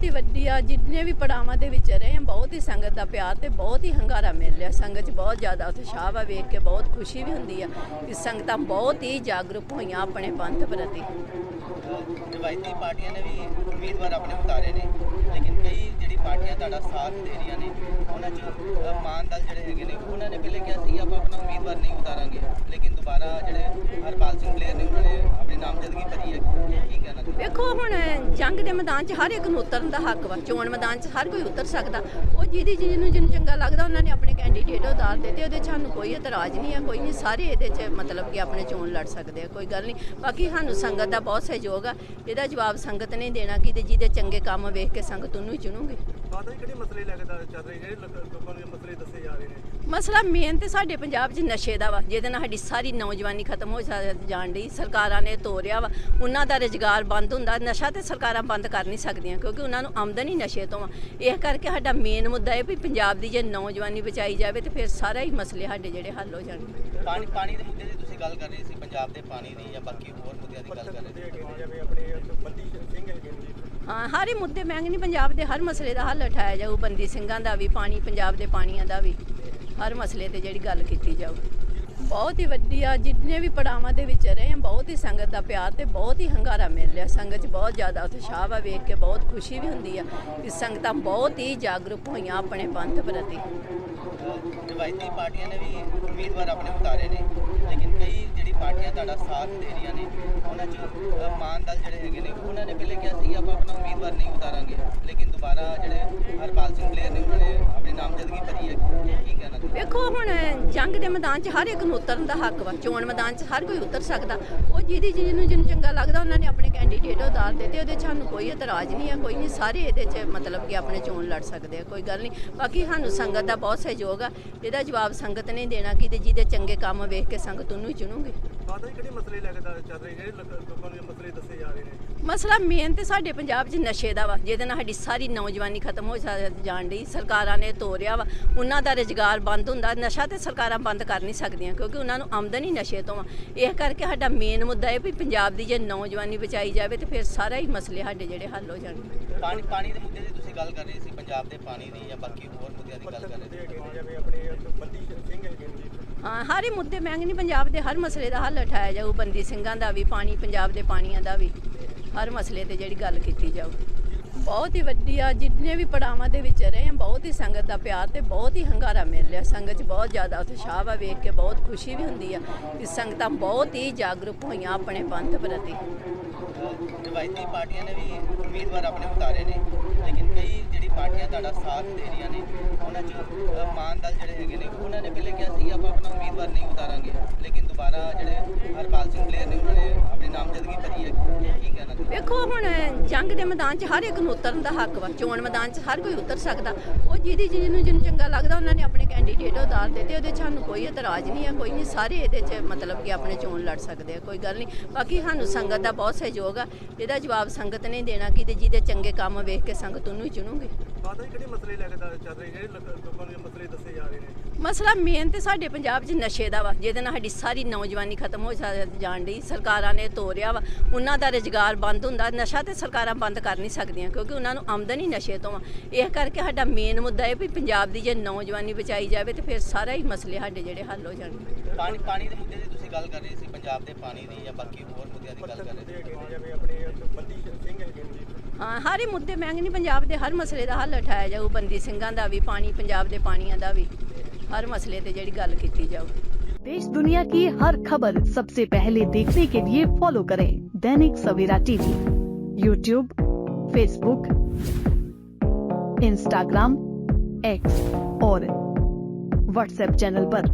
ਬਹੁਤ ਹੀ ਵੱਡੀ ਆ ਜਿੰਨੇ ਵੀ ਪੜਾਵਾਂ ਦੇ ਵਿੱਚ ਰਹੇ ਆ ਬਹੁਤ ਹੀ ਸੰਗਤ ਦਾ ਪਿਆਰ ਤੇ ਬਹੁਤ ਹੀ ਹੰਗਾਰਾ ਮਿਲ ਰਿਹਾ। ਸੰਗਤ 'ਚ ਬਹੁਤ ਜ਼ਿਆਦਾ ਉਤਸ਼ਾਹ ਵਾ ਵੇਖ ਕੇ ਬਹੁਤ ਖੁਸ਼ੀ ਵੀ ਹੁੰਦੀ ਆ ਕਿ ਸੰਗਤਾਂ ਬਹੁਤ ਹੀ ਜਾਗਰੂਕ ਹੋਈਆਂ ਆਪਣੇ ਪੰਥ ਪ੍ਰਤੀ। ਰਵਾਇਤੀ ਪਾਰਟੀਆਂ ਨੇ ਵੀ ਉਮੀਦਵਾਰ ਆਪਣੇ ਉਤਾਰੇ ਨੇ ਲੇਕਿਨ ਕਈ ਜਿਹੜੀ ਪਾਰਟੀਆਂ ਤੁਹਾਡਾ ਸਾਥ ਦੇ ਰਹੀਆਂ ਨੇ ਉਹਨਾਂ 'ਚ ਅ, ਮਾਨ ਦਲ ਜਿਹੜੇ ਹੈਗੇ ਨੇ ਉਹਨਾਂ ਨੇ ਪਹਿਲੇ ਕਿਹਾ ਸੀ ਆਪਾਂ ਆਪਣਾ ਉਮੀਦਵਾਰ ਨਹੀਂ ਉਤਾਰਾਂਗੇ। ਲੇਕਿਨ ਦੁਬਾਰਾ ਜਿਹੜੇ ਹਰਪਾਲ ਸਿੰਘ ਪਲੇਅਰ ਨੇ ਉਹਨਾਂ ਨੇ ਆਪਣੀ ਨਾਮਜ਼ਦਗੀ ਭਰੀ ਹੈ। ਕੀ ਕਹਿਣਾ ਵੇਖੋ ਹੁਣ ਜੰਗ ਦੇ ਮੈਦਾਨ 'ਚ ਹਰ ਇੱਕ ਨੂੰ ਉਤਰਨ ਦਾ ਹੱਕ ਵਾ। ਚੋਣ ਮੈਦਾਨ 'ਚ ਹਰ ਕੋਈ ਉਤਰ ਸਕਦਾ। ਉਹ ਜਿਹਦੀ ਜਿਹਨੂੰ ਜਿਹਨੂੰ ਚੰਗਾ ਲੱਗਦਾ, ਉਹਨਾਂ ਨੇ ਆਪਣੇ ਕੈਂਡੀਡੇਟ ਉਤਾਰ ਦਿੱਤੇ। ਉਹਦੇ 'ਚ ਸਾਨੂੰ ਕੋਈ ਇਤਰਾਜ਼ ਨਹੀਂ ਆ, ਕੋਈ ਨਹੀਂ। ਸਾਰੇ ਇਹਦੇ 'ਚ ਮਤਲਬ ਕਿ ਆਪਣੇ ਚੋਣ ਲੜ ਸਕਦੇ ਆ, ਕੋਈ ਗੱਲ ਨਹੀਂ। ਬਾਕੀ ਸਾਨੂੰ ਸੰਗਤ ਦਾ ਬਹੁਤ ਸਹਿਯੋਗ ਆ। ਇਹਦਾ ਜਵਾਬ ਸੰਗਤ ਨੇ ਦੇਣਾ ਕਿ ਜਿਹਦੇ ਚੰਗੇ ਕੰਮ ਵੇਖ ਕੇ ਸੰਗਤ ਉਹਨੂੰ ਹੀ ਚੁਣੂਗੀ। ਮਾਤਾ ਜੀ ਕਿਹੜੇ ਮਸਲੇ ਲੱਗਦਾ ਚੱਲ ਰਹੇ ਜਿਹੜੇ ਲੋਕ- ਲੋਕਾਂ ਨੂੰ ਇਹ ਮਸਲੇ ਦੱਸੇ ਜਾ ਰਹੇ ਨੇ। ਮਸਲਾ ਮੇਨ ਤੇ ਸਾਡੇ ਪੰਜਾਬ 'ਚ ਨਸ਼ੇ ਦਾ ਵਾ ਜਿਹਦੇ ਨਾਲ ਸਾਡੀ ਸਾਰੀ ਨੌਜਵਾਨੀ ਖਤਮ ਹੋ ਜਾ- ਜਾਣ ਡਈ। ਸਰਕਾਰਾਂ ਨੇ ਤੋਰਿਆ ਵਾ ਉਹਨਾਂ ਦਾ ਰੁਜ਼ਗਾਰ ਬੰਦ ਹੁੰਦਾ ਨਸ਼ਾ ਤੇ ਸਰਕਾਰਾਂ ਬੰਦ ਕਰ ਨਹੀਂ ਸਕਦੀਆਂ ਕਿਉਂਕਿ ਉਹਨਾਂ ਨੂੰ ਆਮਦਨ ਹੀ ਨਸ਼ੇ ਤੋਂ ਆ। ਇਹ ਕਰਕੇ ਸਾਡਾ ਮੇਨ ਮੁੱਦਾ ਇਹ ਵੀ ਪੰਜਾਬ ਦੀ ਜੇ ਨੌਜਵਾਨੀ ਬਚਾਈ ਜਾਵੇ ਤੇ ਫਿਰ ਸਾਰਾ ਹੀ ਮਸਲੇ ਸਾਡੇ ਜਿਹੜੇ ਹੱਲ ਹੋ ਜਾਣਗੇ ਪਾਣੀ ਪਾਣੀ ਦੇ ਮੁੱਦੇ ਦੀ ਤੁਸੀਂ ਗੱਲ ਕਰ ਰਹੇ ਸੀ ਪੰਜਾਬ ਦੇ ਪਾਣੀ ਦੀ ਜਾਂ ਬਾਕੀ ਹੋਰ ਮੁੱਦਿਆਂ ਦੀ ਗੱਲ ਕਰ ਰਹੇ ਦੇ ਸੀ ਜਿਵੇਂ ਆਪਣੇ ਬੰਦੀ ਹਰ ਹੀ ਮੁੱਦੇ ਮਹਿੰਗੇ ਨਹੀਂ ਪੰਜਾਬ ਦੇ ਹਰ ਮਸਲੇ ਦਾ ਹੱਲ ਉਠਾਇਆ ਜਾਊ, ਬੰਦੀ ਸਿੰਘਾਂ ਦਾ ਵੀ, ਪਾਣੀ, ਪੰਜਾਬ ਦੇ ਪਾਣੀਆਂ ਦਾ ਵੀ, ਹਰ ਮਸਲੇ ਤੇ ਜਿਹੜੀ ਗੱਲ ਕੀਤੀ ਜਾਊ। ਬਹੁਤ ਹੀ ਵੱਡੀ ਆ, ਜਿੰਨੇ ਵੀ ਪੜਾਵਾਂ ਦੇ ਵਿੱਚ ਰਹੇ ਆ, ਬਹੁਤ ਹੀ ਸੰਗਤ ਦਾ ਪਿਆਰ ਤੇ ਬਹੁਤ ਹੀ ਹੰਗਾਰਾ ਮਿਲ ਰਿਹਾ। ਸੰਗਤ 'ਚ ਬਹੁਤ ਜ਼ਿਆਦਾ ਉਤਸ਼ਾਹ ਵਾ ਵੇਖ ਕੇ ਬਹੁਤ ਖੁਸ਼ੀ ਵੀ ਹੁੰਦੀ ਆ ਕਿ ਸੰਗਤਾਂ ਬਹੁਤ ਹੀ ਜਾਗਰੂਕ ਹੋਈਆਂ ਆਪਣੇ ਪੰਥ ਪ੍ਰਤੀ। ਰਵਾਇਤੀ ਪਾਰਟੀਆਂ ਨੇ ਵੀ ਉਮੀਦਵਾਰ ਆਪਣੇ ਉਤਾਰੇ ਨੇ, ਲੇਕਿਨ ਕਈ ਪਾਰਟੀਆਂ ਤੁਹਾਡਾ ਸਾਥ ਦੇ ਰਹੀਆਂ ਨੇ ਉਹਨਾਂ 'ਚ ਅ, ਮਾਨ ਦਲ ਜਿਹੜੇ ਹੈਗੇ ਨੇ ਉਹਨਾਂ ਨੇ ਪਹਿਲੇ ਕਿਹਾ ਸੀ ਆਪਾਂ ਆਪਣਾ ਉਮੀਦਵਾਰ ਨਹੀਂ ਉਤਾਰਾਂਗੇ ਲੇਕਿਨ ਦੁਬਾਰਾ ਜਿਹੜੇ ਹਰਪਾਲ ਸਿੰਘ ਪਲੇਅਰ ਨੇ ਉਹਨਾਂ ਨੇ ਆਪਣੇ ਨਾਮਜ਼ਦਗੀ ਭਰੀ ਹੈ ਕੀ ਕਹਿਣਾ ਚਾਹੁੰਦੇ ਵੇਖੋ ਹੁਣ ਜੰਗ ਦੇ ਮੈਦਾਨ 'ਚ ਹਰ ਇੱਕ ਨੂੰ ਉਤਰਨ ਦਾ ਹੱਕ ਵਾ। ਚੋਣ ਮੈਦਾਨ 'ਚ ਹਰ ਕੋਈ ਉਤਰ ਸਕਦਾ। ਉਹ ਜਿਹਦੀ ਚੀਜ਼ ਨੂੰ ਜਿਹਨੂੰ ਚੰਗਾ ਲੱਗਦਾ ਉਹਨਾਂ ਨੇ ਆਪਣੇ ਕੈਂਡੀਡੇਟ ਉਤਾਰ ਦਿੱਤੇ। ਉਹਦੇ 'ਚ ਸਾਨੂੰ ਕੋਈ ਇਤਰਾਜ਼ ਨਹੀਂ ਆ ਕੋਈ ਨਹੀਂ। ਸਾਰੇ ਇਹਦੇ 'ਚ ਮਤਲਬ ਕਿ ਆਪਣੇ ਚੋਣ ਲੜ ਸਕਦੇ ਆ ਕੋਈ ਗੱਲ ਨਹੀਂ। ਬਾਕੀ ਸਾਨੂੰ ਸੰਗਤ ਦਾ ਬਹੁਤ ਸਹਿਯੋਗ ਆ। ਇਹਦਾ ਜਵਾਬ ਸੰਗਤ ਨੇ ਦੇਣਾ ਕਿ ਤੇ ਜਿਹਦੇ ਚੰਗੇ ਕੰਮ ਵੇਖ ਕੇ ਸੰਗਤ ਉਹਨੂੰ ਹੀ ਚੁਣੂਗੀ। ਜੀ ਕਿਹੜੇ ਮਸਲੇ ਲੱਗਦਾ ਚੱਲ ਰਹੇ? ਜਿਹੜੇ ਲੋਕ- ਨੂੰ ਮਸਲੇ ਦੱਸੇ ਜਾ ਰਹੇ ਨੇ। ਮਸਲਾ ਮੇਨ ਤੇ ਸਾਡੇ ਪੰਜਾਬ 'ਚ ਨਸ਼ੇ ਦਾ ਵਾ ਜਿਹਦੇ ਨਾਲ ਸਾਡੀ ਸਾਰੀ ਨੌਜਵਾਨੀ ਖਤਮ ਹੋ ਜਾਣ ਡਈ ਸਰਕਾਰਾਂ ਨੇ ਤੋਰਿਆ ਵਾ ਉਹਨਾਂ ਦਾ ਰੁਜ਼ਗਾਰ ਬੰਦ ਹੁੰਦਾ ਨਸ਼ਾ ਤੇ ਸਰਕਾਰਾਂ ਬੰਦ ਕਰ ਨਹੀਂ ਸਕਦੀਆਂ ਕਿਉਂਕਿ ਉਹਨਾਂ ਨੂੰ ਆਮਦਨ ਹੀ ਨਸ਼ੇ ਤੋਂ ਆ। ਇਹ ਕਰਕੇ ਸਾਡਾ ਮੇਨ ਮੁੱਦਾ ਇਹ ਵੀ ਪੰਜਾਬ ਦੀ ਜੇ ਨੌਜਵਾਨੀ ਬਚਾਈ ਜਾਵੇ ਤੇ ਫਿਰ ਸਾਰਾ ਹੀ ਮਸਲੇ ਸਾਡੇ ਜਿਹੜੇ ਹੱਲ ਹੋ ਜਾਣਗੇ। ਪਾਣੀ ਪਾਣੀ ਦੇ ਮੁੱਦੇ ਦੀ ਤੁਸੀਂ ਗੱਲ ਕਰ ਰਹੇ ਸੀ ਪੰਜਾਬ ਦੇ ਪਾਣੀ ਦੀ ਜਾਂ ਬਾਕੀ ਹੋਰ ਮੁੱਦਿਆਂ ਦੀ ਗੱਲ ਕਰ ਰਹੇ ਦੇ ਸੀ। ਆਪਣੇ ਬੰਦੀ ਸਿੰਘ ਹਰ ਹੀ ਮੁੱਦੇ ਮੈਂ ਕਹਿੰਦੀ ਪੰਜਾਬ ਦੇ ਹਰ ਮਸਲੇ ਦਾ ਹੱਲ ਉਠਾਇਆ ਜਾਊ ਬੰਦੀ ਸਿੰਘਾਂ ਦਾ ਵੀ ਪਾਣੀ ਪੰਜਾਬ ਦੇ ਪਾਣੀਆਂ ਦਾ ਵੀ। ਹਰ ਮਸਲੇ ਤੇ ਜਿਹੜੀ ਗੱਲ ਕੀਤੀ ਜਾਵੇ ਬਹੁਤ ਹੀ ਵੱਡੀ ਆ ਜਿੰਨੇ ਵੀ ਪੜਾਵਾਂ ਦੇ ਵਿੱਚ ਰਹੇ ਆ, ਬਹੁਤ ਹੀ ਸੰਗਤ ਦਾ ਪਿਆਰ ਤੇ ਬਹੁਤ ਹੀ ਹੰਗਾਰਾ ਮਿਲ ਰਿਹਾ। ਸੰਗਤ 'ਚ ਬਹੁਤ ਜ਼ਿਆਦਾ ਉਤਸ਼ਾਹ ਵਾ ਵੇਖ ਕੇ ਬਹੁਤ ਖੁਸ਼ੀ ਵੀ ਹੁੰਦੀ ਆ ਕਿ ਸੰਗਤਾਂ ਬਹੁਤ ਹੀ ਜਾਗਰੂਕ ਹੋਈਆਂ ਆਪਣੇ ਪੰਥ ਪ੍ਰਤੀ। ਰਵਾਇਤੀ ਪਾਰਟੀਆਂ ਨੇ ਵੀ ਉਮੀਦਵਾਰ ਆਪਣੇ ਉਤਾਰੇ ਨੇ। ਲੇਕਿਨ ਕਈ ਜਿਹੜੀ ਪਾਰਟੀਆਂ ਤੁਹਾਡਾ ਸਾਥ ਦੇ ਰਹੀਆਂ ਨੇ ਉਹਨਾਂ 'ਚ ਅ, ਜਿਹੜੇ ਹੈਗੇ ਨੇ ਉਹਨਾਂ ਨੇ ਪਹਿਲੇ ਕਿਹਾ ਸੀ ਆਪਾਂ ਆਪਣਾ ਉਮੀਦਵਾਰ ਨਹੀਂ ਉਤਾਰਾਂਗੇ। ਲੇਕਿਨ ਦੁਬਾਰਾ ਜਿਹੜੇ ਹਰਪਾਲ ਸਿੰਘ ਪਲੇਅਰ ਨੇ ਉਹਨਾਂ ਨੇ ਆਪਣੀ ਨਾਮਜ਼ਦਗੀ ਭਰੀ ਹੈ। ਕੀ ਕਹਿਣਾ ਵੇਖੋ ਹੁਣ ਜੰਗ ਦੇ ਮੈਦਾਨ 'ਚ ਹਰ ਇੱਕ ਨੂੰ ਉਤਰਨ ਦਾ ਹੱਕ ਵਾ। ਚੋਣ ਮੈਦਾਨ 'ਚ ਹਰ ਕੋਈ ਉਤਰ ਸਕਦਾ। ਉਹ ਜਿਹਦੀ ਜਿਹਨੂੰ ਜਿਹਨੂੰ ਚੰਗਾ ਲੱਗਦਾ ਉਹਨਾਂ ਨੇ ਆਪਣੇ ਕੈਂਡੀਡੇਟ ਉਤਾਰ ਦਿੱਤੇ। ਉਹਦੇ 'ਚ ਸਾਨੂੰ ਕੋਈ ਇਤਰਾਜ਼ ਨਹੀਂ ਹੈ ਕੋਈ ਨਹੀਂ ਸਾਰੇ ਇਹਦੇ 'ਚ ਮਤਲਬ ਕਿ ਆਪਣੇ ਚੋਣ ਲੜ ਸਕਦੇ ਆ ਕੋਈ ਗੱਲ ਨਹੀਂ। ਬਾਕੀ ਸਾਨੂੰ ਸੰਗਤ ਦਾ ਬਹੁਤ ਸਹਿਯੋਗ ਆ ਇਹਦਾ ਜਵਾਬ ਸੰਗਤ ਨੇ ਦੇਣਾ ਕਿ ਤੇ ਜਿਹਦੇ ਚੰਗੇ ਕੰਮ ਵੇਖ ਕੇ ਸੰਗਤ ਉਹਨੂੰ ਹੀ ਚੁਣੂਗੀ। ਮਾਤਾ ਜੀ ਕਿਹੜੇ ਮਸਲੇ ਲੱਗਦਾ ਚੱਲ ਰਹੇ ਜਿਹੜੇ ਲੋਕ- ਲੋਕਾਂ ਨੂੰ ਇਹ ਮਸਲੇ ਦੱਸੇ ਜਾ ਰਹੇ ਨੇ? ਮਸਲਾ ਮੇਨ ਤੇ ਸਾਡੇ ਪੰਜਾਬ 'ਚ ਨਸ਼ੇ ਦਾ ਵਾ ਜਿਹਦੇ ਨਾਲ ਸਾਡੀ ਸਾਰੀ ਨੌਜਵਾਨੀ ਖਤਮ ਹੋ ਜਾਣ ਡਈ ਸਰਕਾਰਾਂ ਨੇ ਤੋਰਿਆ ਵਾ ਉਹਨਾਂ ਦਾ ਰੁਜ਼ਗਾਰ ਬੰਦ ਹੁੰਦਾ ਨਸ਼ਾ ਤੇ ਸਰਕਾਰਾਂ ਬੰਦ ਕਰ ਨਹੀਂ ਸਕਦੀਆਂ ਕਿਉਂਕਿ ਉਹਨਾਂ ਨੂੰ ਆਮਦਨ ਹੀ ਨਸ਼ੇ ਤੋਂ ਆ। ਇਹ ਕਰਕੇ ਸਾਡਾ ਮੇਨ ਮੁੱਦਾ ਇਹ ਵੀ ਪੰਜਾਬ ਦੀ ਜੇ ਨੌਜਵਾਨੀ ਬਚਾਈ ਜਾਵੇ ਤੇ ਫਿਰ ਸਾਰਾ ਹੀ ਮਸਲੇ ਸਾਡੇ ਜਿਹੜੇ ਹੱਲ ਹੋ ਜਾਣਗੇ। ਪਾਣੀ ਪਾਣੀ ਦੇ ਮੁੱਦੇ ਦੀ ਤੁਸੀਂ ਗੱਲ ਕਰ ਰਹੇ ਸੀ ਪੰਜਾਬ ਦੇ ਪਾਣੀ ਦੀ ਜਾਂ ਬਾਕੀ ਹੋਰ ਮੁੱਦਿਆਂ ਦੀ ਗੱਲ ਕਰ ਰਹੇ ਦੇ ਸੀ ਹੈਗੇ ਨੇ ਜਿਵੇਂ ਆਪਣੇ ਬੰਦੀ ਸਿੰਘ ਹੈਗੇ ਨੇ ਜੀ ਹਾਂ ਹਰ ਹੀ ਮੁੱਦੇ ਮੈਂ ਕਹਿੰਦੀ ਪੰਜਾਬ ਦੇ ਹਰ ਮਸਲੇ ਦਾ ਹੱਲ ਉਠਾਇਆ ਜਾਊ ਬੰਦੀ ਸਿੰਘਾਂ ਦਾ ਵੀ ਪਾਣੀ ਪੰਜਾਬ ਦੇ ਪਾਣੀਆਂ ਦਾ ਵੀ ਹਰ ਮਸਲੇ ਤੇ ਜਿਹੜੀ ਗੱਲ ਕੀਤੀ ਜਾਊ देश दुनिया की हर खबर सबसे पहले देखने के लिए फॉलो करें Dainik Savera TV YouTube Facebook Instagram X और व्हाट्सएप चैनल पर।